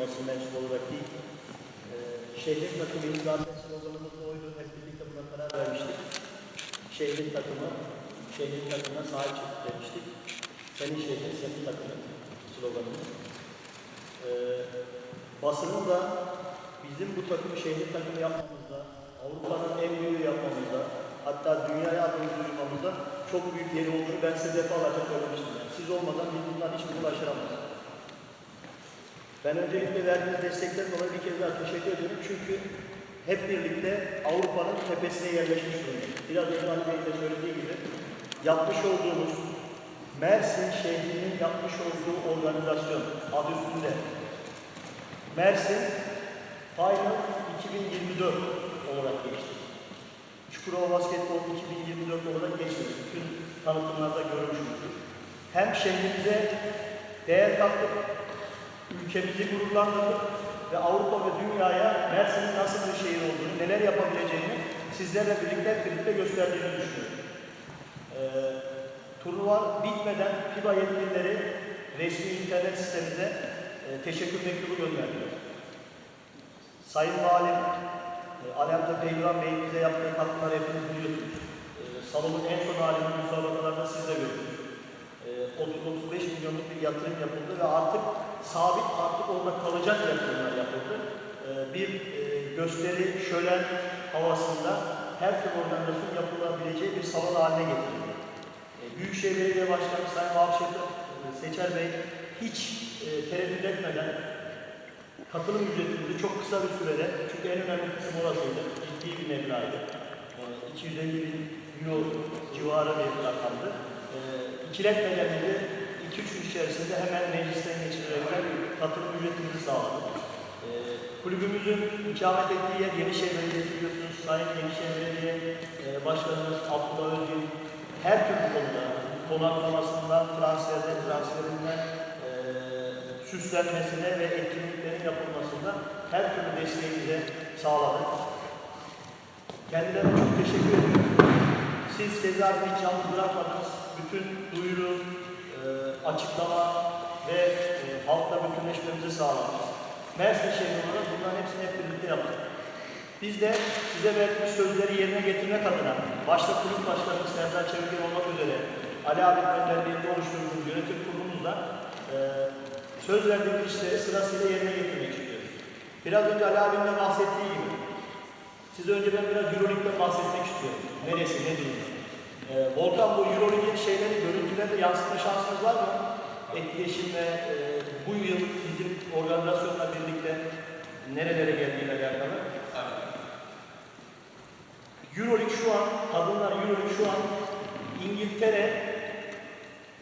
basın mensubu olarak değil. Ee, şehrin takımı zaten sloganımız oydu. Hep birlikte buna karar vermiştik. Şehrin takımı, şehrin takımına sahip çık demiştik. Senin şehrin, senin takımın sloganımız. Ee, basının da bizim bu takımı şehrin takımı yapmamızda, Avrupa'nın en büyüğü yapmamızda, hatta dünyaya adımızı duyurmamızda çok büyük yeri olduğunu ben size defalarca söylemiştim. Siz olmadan biz bundan hiçbir ulaşıramayız. Ben öncelikle verdiğiniz destekten dolayı bir kez daha teşekkür ediyorum. Çünkü hep birlikte Avrupa'nın tepesine yerleşmiş durumdayız. Biraz önce Ali Bey'in de söylediği gibi yapmış olduğumuz Mersin şehrinin yapmış olduğu organizasyon adı üstünde. Mersin Final 2024 olarak geçti. Çukurova Basketbol 2024 olarak geçmedi. Bütün tanıtımlarda görmüşsünüzdür. Hem şehrimize değer kattık, ülkemizi gururlandırdık ve Avrupa ve dünyaya Mersin'in nasıl bir şehir olduğunu, neler yapabileceğini sizlerle birlikte birlikte gösterdiğini düşünüyorum. Ee, turnuva bitmeden FIBA yetkilileri resmi internet sitemize e, teşekkür mektubu gönderdiler. Sayın Valim, e, Alemde Peygamber Bey'in bize yaptığı katkılar hepiniz biliyorsunuz. E, salonun en son halini müsabakalarda siz de gördünüz. E, 30-35 milyonluk bir yatırım yapıldı ve artık sabit artık orada kalacak yatırımlar yapıldı. E, bir e, gösteri, şölen havasında her türlü organizasyon yapılabileceği bir salon haline getirildi. E, Büyükşehir Belediye Başkanı Sayın Vahşet Seçer Bey hiç e, tereddüt etmeden katılım ücretimizi çok kısa bir sürede, çünkü en önemli kısım orasıydı, ciddi bir meblağdı. E, 250 bin euro civarı bir rakamdı. E, ikiletmeden de 2-3 gün içerisinde hemen meclisten geçirilerek katılım ücretimizi sağladık. E, kulübümüzün ikamet ettiği yer Yenişehir Belediyesi biliyorsunuz. Sayın Yenişehir Belediye e, Başkanımız Abdullah Özgün her türlü konuda konaklamasından, transferde, transferinden, e, süslenmesine ve etkinliklerin yapılmasında her türlü desteğimize sağladık. Kendilerine çok teşekkür ediyorum. Siz keza hiç yalnız bırakmadınız. Bütün duyuru, e, açıklama ve e, halkla bütünleşmemizi sağladınız. Mersin şehri olarak bunların hepsini hep birlikte yaptık. Biz de size verdiğimiz sözleri yerine getirmek adına, başta kulüp başkanımız Serdar Çevikin olmak üzere Ali abi önderliğinde oluşturduğumuz yönetim kurulumuzla e, söz verdiğimiz işleri sırasıyla yerine getirmek istiyoruz. Biraz önce Ali abinin de bahsettiği gibi, size önce ben biraz Euroleague'den bahsetmek istiyorum. Neresi, ne durumda? E, Volkan bu Euroleague'in şeyleri, görüntüleri yansıtma şansınız var mı? Etkileşim ve e, bu yıl bizim organizasyonla birlikte nerelere geldiğiyle alakalı. Euroleague şu an, kadınlar Euroleague şu an İngiltere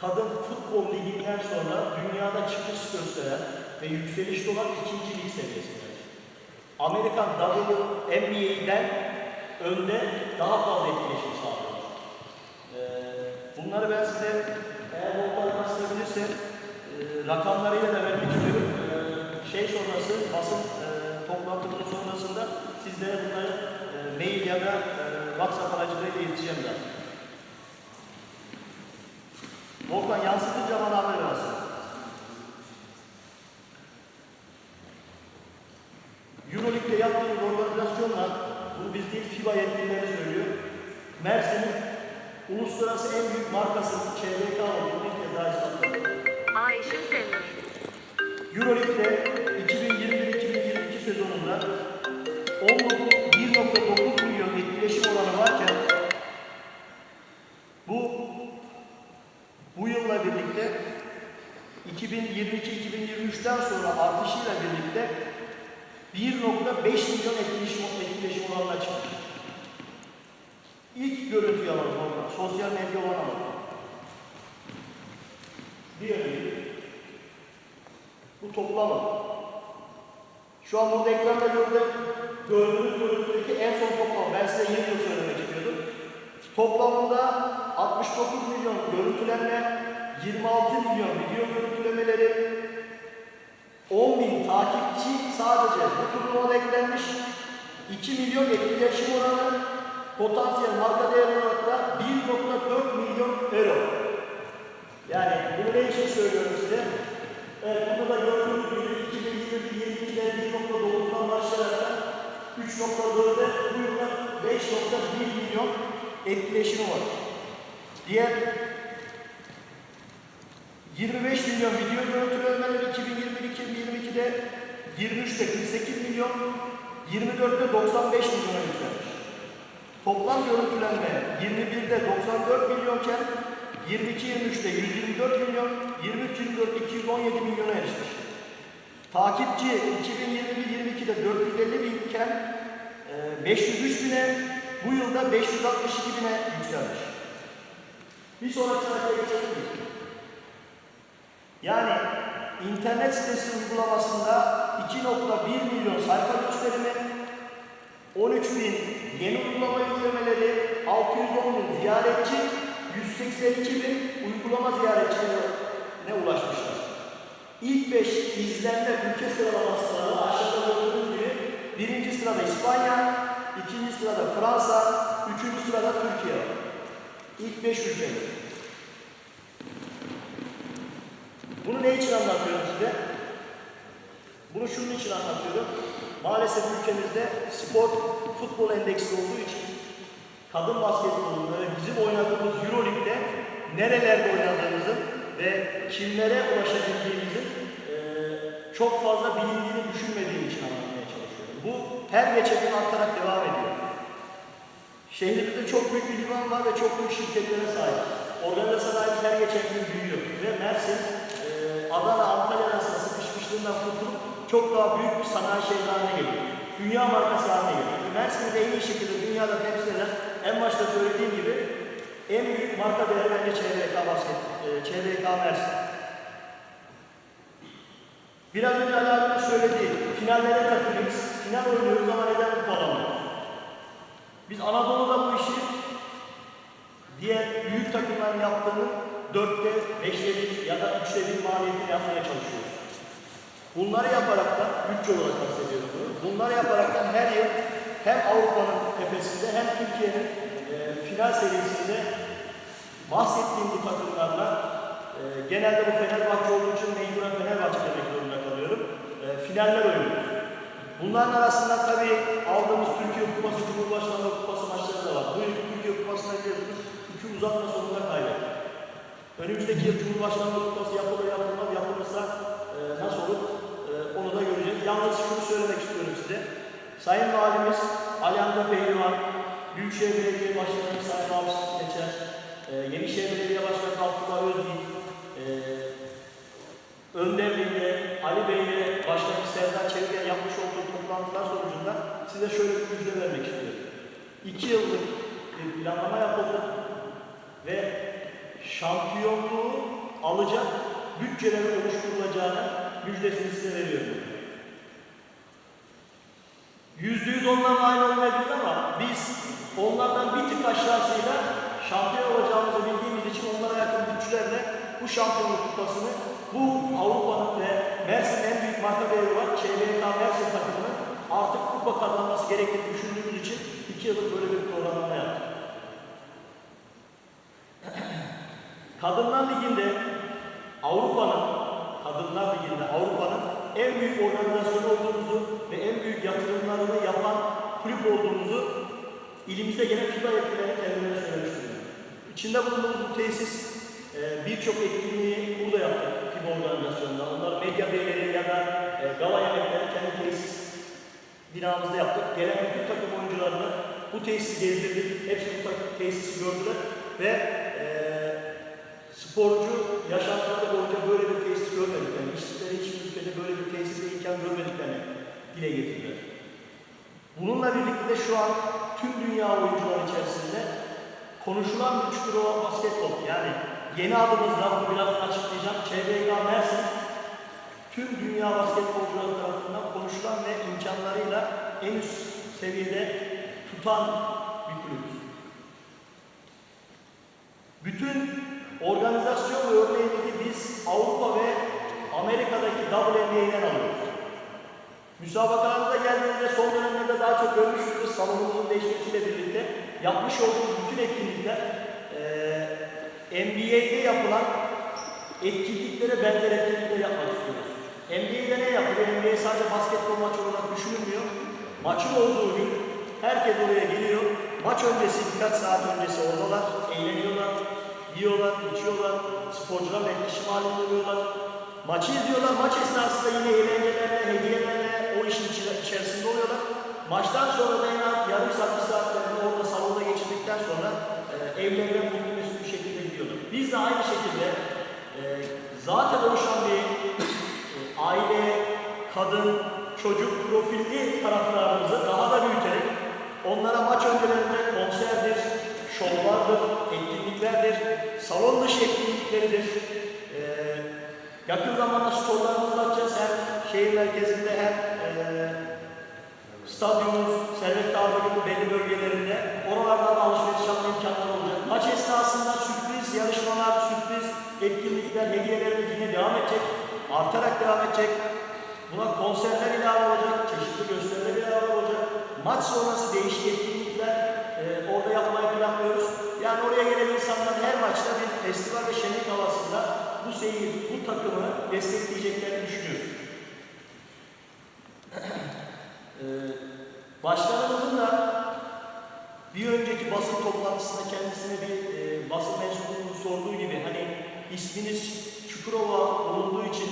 kadın futbol liginden sonra dünyada çıkış gösteren ve yükselişte olan ikinci lig seviyesinde. Amerikan WNBA'den önde daha fazla etkileşim sağlıyor. Bunları ben size eğer Volkan isteyebilirse e, rakamlarıyla da vermek istiyorum. Ee, şey sonrası, basın e, toplantımızın sonrasında sizlere bunları e, mail ya da e, WhatsApp aracılığıyla ileteceğim zaten. Volkan yansıtınca bana haber versin. Euroleague'de yaptığımız organizasyonla, bunu biz değil FIBA yetkilileri uluslararası en büyük markası ÇBK olduğunu bir kez daha ispatladı. Ayşe Senur. Euroleague'de 2021-2022 sezonunda 1.9 milyon etkileşim oranı varken bu bu yılla birlikte 2022-2023'ten sonra artışıyla birlikte 1.5 milyon etkileşim, etkileşim oranına çıktı. İlk görüntüyü alalım orada. Sosyal medya olan alalım. Diğeri. Bu toplamı. Şu an burada ekranda gördüğünüz, gördüğünüz görüntüdeki en son toplam. Ben size 20 yıl söylemek istiyordum. Toplamında 69 milyon görüntülenme, 26 milyon video görüntülemeleri, 10 bin takipçi sadece bu turnuvada eklenmiş, 2 milyon etkileşim oranı, potansiyel marka değer olarak da 1.4 milyon euro. Yani bunu ne için söylüyorum size? Evet, bunu da gördüğünüz gibi 2021 1.9'dan başlayarak 3.4'e bu yılda 5.1 milyon etkileşimi var. Diğer 25 milyon video görüntülenmeleri 2021-2022'de 23'te 48 milyon, 24'te 95 milyona yükselmiş. Toplam görüntülenme 21'de 94 milyonken 22-23'te 124 milyon, 23-24'te 217 milyona erişmiş. Takipçi 2021-22'de 450 binken e, 503 bine, bu yılda 562 bine yükselmiş. Bir sonraki sayfaya geçelim mi? Yani internet sitesi uygulamasında 2.1 milyon sayfa gösterimi, 13 bin yeni uygulama yüklemeleri, 610 bin ziyaretçi, 182 bin uygulama ziyaretçilerine ulaşmışlar. İlk 5 izlenme ülke sıralamasında aşağıda gördüğünüz gibi birinci sırada İspanya, ikinci sırada Fransa, üçüncü sırada Türkiye. İlk 5 ülke. Bunu ne için anlatıyorum size? Bunu şunun için anlatıyorum. Maalesef ülkemizde spor futbol endeksi olduğu için kadın basketbolunda ve bizim oynadığımız Euroleague'de nerelerde oynadığımızın ve kimlere ulaşabildiğimizin eee, çok fazla bilindiğini düşünmediğim için anlatmaya çalışıyorum. Bu her geçen gün artarak devam ediyor. Şehrimizde çok büyük bir liman var ve çok büyük şirketlere sahip. Organize sanayimiz her geçen gün büyüyor. Ve Mersin, eee, Adana, Antalya arasında sıkışmışlığından kurtulup çok daha büyük bir sanayi şehri haline geliyor. Dünya markası haline geliyor. Ve Mersin'i de en iyi şekilde dünyada temsil eden, en başta söylediğim gibi en büyük marka değeri bence ÇVK basket, ÇVK Mersin. Biraz önce Ali söylediği, finallere takılıyoruz, final oynuyoruz ama neden kupa alamıyoruz? Biz Anadolu'da bu işi diğer büyük takımların yaptığının dörtte, beşte bir ya da üçte bir maliyetini yapmaya çalışıyoruz. Bunları yaparak da, bütçe olarak bahsediyorum bunu, bunları yaparak da her yıl hem Avrupa'nın tepesinde hem Türkiye'nin e, final serisinde bahsettiğim bu takımlarla e, genelde bu Fenerbahçe olduğu için mecburen Fenerbahçe demek zorunda kalıyorum. E, finaller oynuyoruz. Bunların arasında tabii aldığımız Türkiye Kupası, Cumhurbaşkanlığı Kupası maçları da var. Bu yıl Türkiye Kupası'na biliyorsunuz iki uzatma sonunda kaybettik. Önümüzdeki yıl Cumhurbaşkanlığı Kupası yapılır yapılmaz Yalnız şunu söylemek istiyorum size. Sayın Valimiz Ali Hamza Pehlivan, Büyükşehir Belediye Başkanı Sayın Hafız Geçer, e, Yenişehir Belediye Başkanı Abdullah Özgün, e, Önder Bey'le, Ali Bey'le, Başkan Serdar Çelik'e yapmış olduğu toplantılar sonucunda size şöyle bir müjde vermek istiyorum. İki yıllık bir planlama yapıldı ve şampiyonluğu alacak bütçelerin oluşturulacağını müjdesini size veriyorum. Yüzde yüz onlarla aynı olmayabilir ama biz onlardan bir tık aşağısıyla şampiyon olacağımızı bildiğimiz için onlara yakın bütçelerle bu şampiyonluk kupasını bu Avrupa'nın ve Mersin'in en büyük marka değeri var. ÇBK Mersin takımının artık kupa kazanması gerektiğini düşündüğümüz için iki yıllık böyle bir programlama yaptık. Kadınlar Ligi'nde Avrupa'nın Kadınlar Ligi'nde Avrupa'nın en büyük organizasyonu olduğumuzu ve en büyük yatırımlarını yapan kulüp olduğumuzu ilimizde gene FIFA yetkilileri kendilerine söylemiştir. İçinde bulunduğumuz bu tesis e, birçok etkinliği burada yaptık FIFA organizasyonunda. Onlar medya beyleri ya da e, gala yemekleri kendi tesis binamızda yaptık. Gelen bütün takım oyuncularını bu tesisi gezdirdik. Hepsi bu tesisi gördüler ve e, sporcu yaşantıları boyunca böyle bir tesis görmediklerini, içtikleri hiçbir ülkede böyle bir tesise imkan görmediklerini dile getirdiler. Bununla birlikte şu an tüm dünya oyuncular içerisinde konuşulan bir üçtür o basketbol. Yani yeni adımızla bunu birazdan açıklayacağım. ÇBK Mersin tüm dünya basketbolcuları tarafından konuşulan ve imkanlarıyla en üst seviyede tutan bir kulüp. Bütün organizasyon ve örneğimizi biz Avrupa ve Amerika'daki WNBA'den alıyoruz. Müsabakalarımıza geldiğinizde son dönemlerde daha çok görmüşsünüz salonumuzun değişmesiyle birlikte yapmış olduğumuz bütün etkinlikler eee NBA'de yapılan etkinliklere benzer etkinlikler yapmak istiyoruz. NBA'de ne yapılıyor? NBA sadece basketbol maçı olarak düşünülmüyor. Maçın olduğu gün Herkes oraya geliyor. Maç öncesi birkaç saat öncesi oradalar. Eğleniyorlar, yiyorlar, içiyorlar. Sporcularla iletişim halinde oluyorlar. Maçı izliyorlar. Maç esnasında yine eğlencelerle, hediyelerle o işin içerisinde oluyorlar. Maçtan sonra da en az yarım saat, bir saatlerini orada salonda geçirdikten sonra e, evlerine mutlu bir şekilde gidiyorlar. Biz de aynı şekilde e, zaten oluşan bir e, aile, kadın, çocuk profilli taraflarımızı daha da büyüterek onlara maç öncelerinde konserdir, etkinliklerdir, salon dışı etkinlikleridir. E, yakın zamanda storelarımızı açacağız hem şehir merkezinde hem e, stadyumumuz, Servet Dağı'nın belli bölgelerinde oralardan da alışveriş yapma imkanları olacak. Maç esnasında sürpriz yarışmalar, sürpriz etkinlikler, hediyelerimiz yine devam edecek. Artarak devam edecek. Buna konserler ilave olacak, çeşitli gösteriler ilave olacak. Maç sonrası değişik etkinlikler e, orada yapmayı planlıyoruz. Oraya gelen insanlar her maçta bir festival ve şenlik havasında bu seyir, bu takımı destekleyeceklerini düşünüyorum. Ee, da bir önceki basın toplantısında kendisine bir e, basın mensubunun sorduğu gibi hani isminiz Çukurova olunduğu için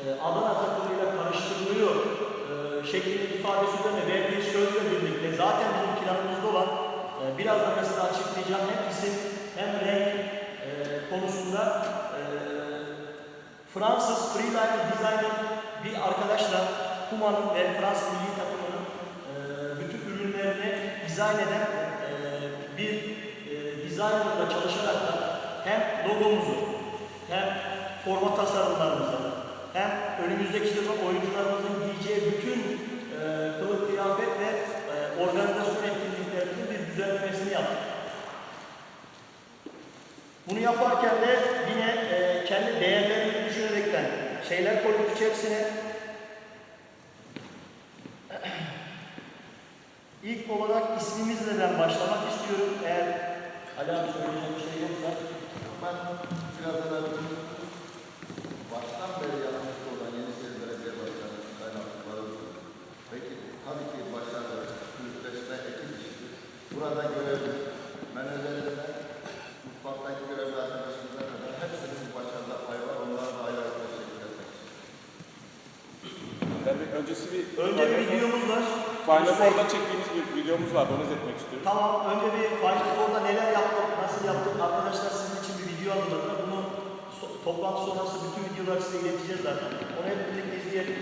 e, Adana takımıyla karıştırılıyor e, şeklinde ifadesi üzerine verdiği sözle birlikte zaten bizim planımızda olan e, birazdan mesela açıklayacağım. Hem isim hem renk e, konusunda e, Fransız freeliner designer bir arkadaşla Kuma'nın ve Fransız milli takımının e, bütün ürünlerini dizayn eden e, bir e, designerla çalışarak da hem logomuzu hem forma tasarımlarımızı hem önümüzdeki sezon oyuncularımızın giyeceği bütün e, kılık kıyafet ve e, organizasyon etkinliklerimizin bir düzenlemesini yaptık. Bunu yaparken de yine e, kendi değerlerimizi düşünerekten şeyler koyduk içerisine. İlk olarak ismimizle ben başlamak istiyorum. Eğer Ali abi söyleyecek bir şey yoksa. Ben biraz evvel baştan beri yanımızda olan Yenişehir Belediye Başkanı Sayın Abdülkadir. Peki tabii ki başarılı, kulüpleşme ekip işidir. Burada görevli, menülerinde, mutfaktaki görevli arkadaşımıza kadar hepsinin bu başarıda pay var. Onlara da ayrı ayrı teşekkür etmek istiyorum. Yani öncesi bir Önce bir videomuz var. Final Four'da çektiğimiz bir videomuz var. Onu izletmek istiyorum. Tamam, önce bir Final Four'da neler yaptık, nasıl yaptık arkadaşlar sizin için bir video hazırladık. Bunu so- toplantı sonrası bütün videoları size ileteceğiz zaten. Onu hep birlikte izleyelim.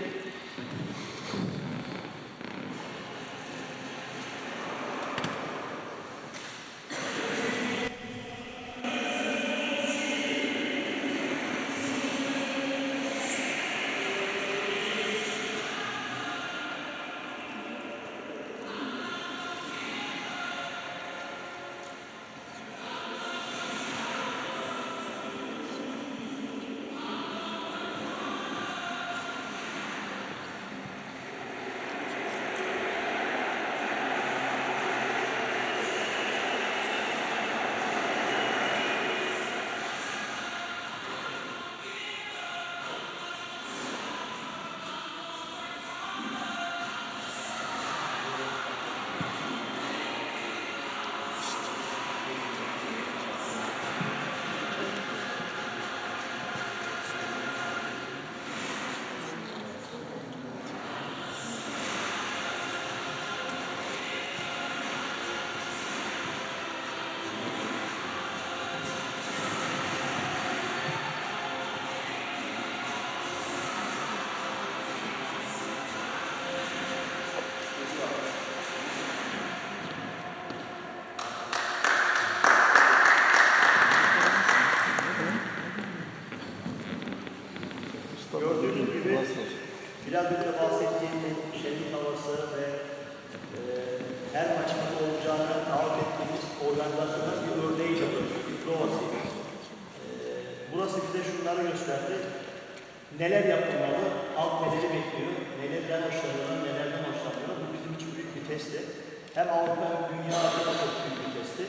Hem Avrupa hem dünya çok büyük bir testti.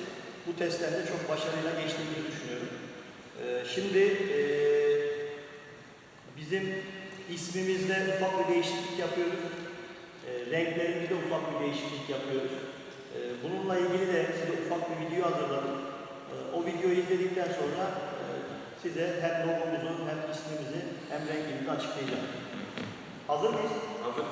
Bu testten de çok başarıyla geçtiğimizi düşünüyorum. E, şimdi e, Bizim ismimizde ufak bir değişiklik yapıyoruz. E, renklerimizde ufak bir değişiklik yapıyoruz. E, bununla ilgili de size ufak bir video hazırladım. E, o videoyu izledikten sonra e, size hem logomuzu hem ismimizi hem rengimizi açıklayacağım. Hazır mıyız? Hazır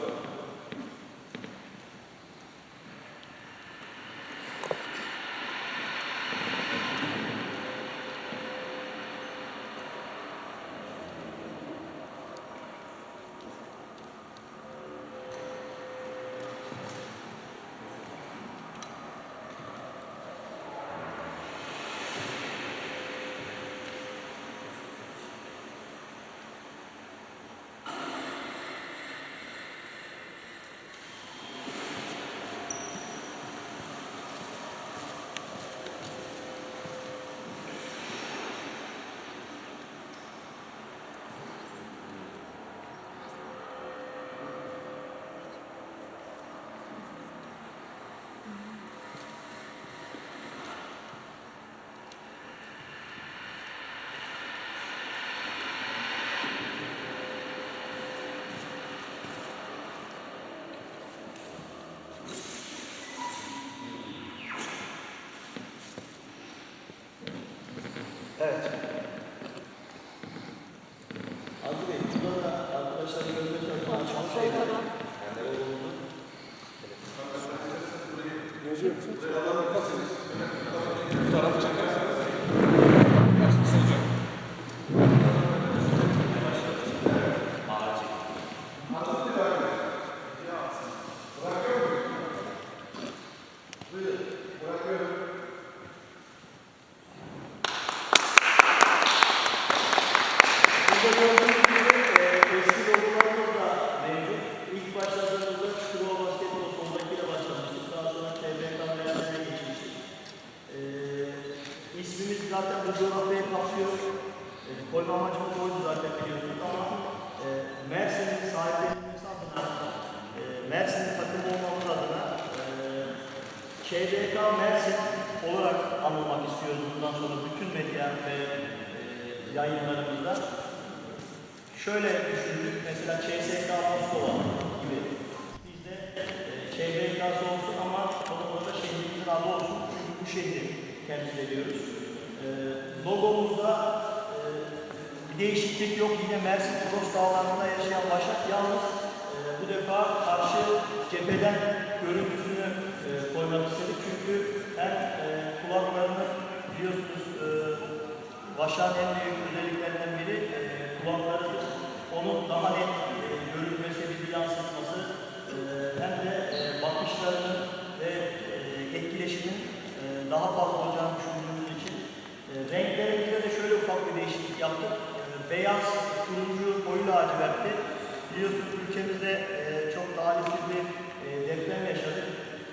zaten bu coğrafyayı kapsıyor. E, koyma amacımız oydu zaten biliyorsunuz ama e, Mersin'in sahiplenilmesi adına, e, Mersin'in takımı olmamız adına e, KDK Mersin olarak anılmak istiyoruz bundan sonra bütün medya ve e, yayınlarımızda. Şöyle düşündük, mesela ÇSK Moskova gibi. Bizde e, ÇBK'sı olsun ama onun orada şehrimizin adı olsun. Çünkü bu şehri temsil ediyoruz. E, logomuzda e, bir değişiklik yok. Yine Mersin Toros Dağları'nda yaşayan Başak yalnız e, bu defa karşı cepheden görüntüsünü e, koymak istedik. Çünkü hem kulaklarını biliyorsunuz e, Başak'ın en büyük özelliklerinden biri e, kulaklarıdır. Onun daha net e, görünmesi, bizi yansıtması hem de e, bakışlarının ve etkileşimin daha fazla olacağını için e, renklerimizde de şöyle ufak bir değişiklik yaptık. E, beyaz, turuncu, koyu lacivertti. Biliyorsunuz ülkemizde e, çok talihsiz bir e, deprem yaşadık.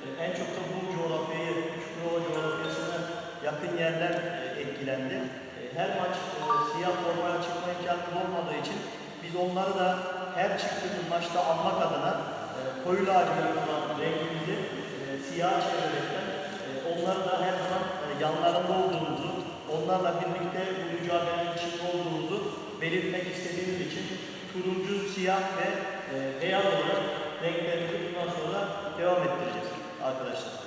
E, en çok da bu coğrafyayı, Çukurova coğrafyasına yakın yerler e, etkilendi. E, her maç e, siyah formaya çıkma imkanımız olmadığı için biz onları da her çıktığımız maçta almak adına e, koyu lacivert olan rengimizi e, siyah çevirerekten e, onları da her zaman e, yanlarında olduğumuzu, onlarla birlikte bu mücadelenin içinde olduğumuzu belirtmek istediğimiz için turuncu, siyah ve e, beyaz olarak renklerimizi bundan sonra devam ettireceğiz arkadaşlar.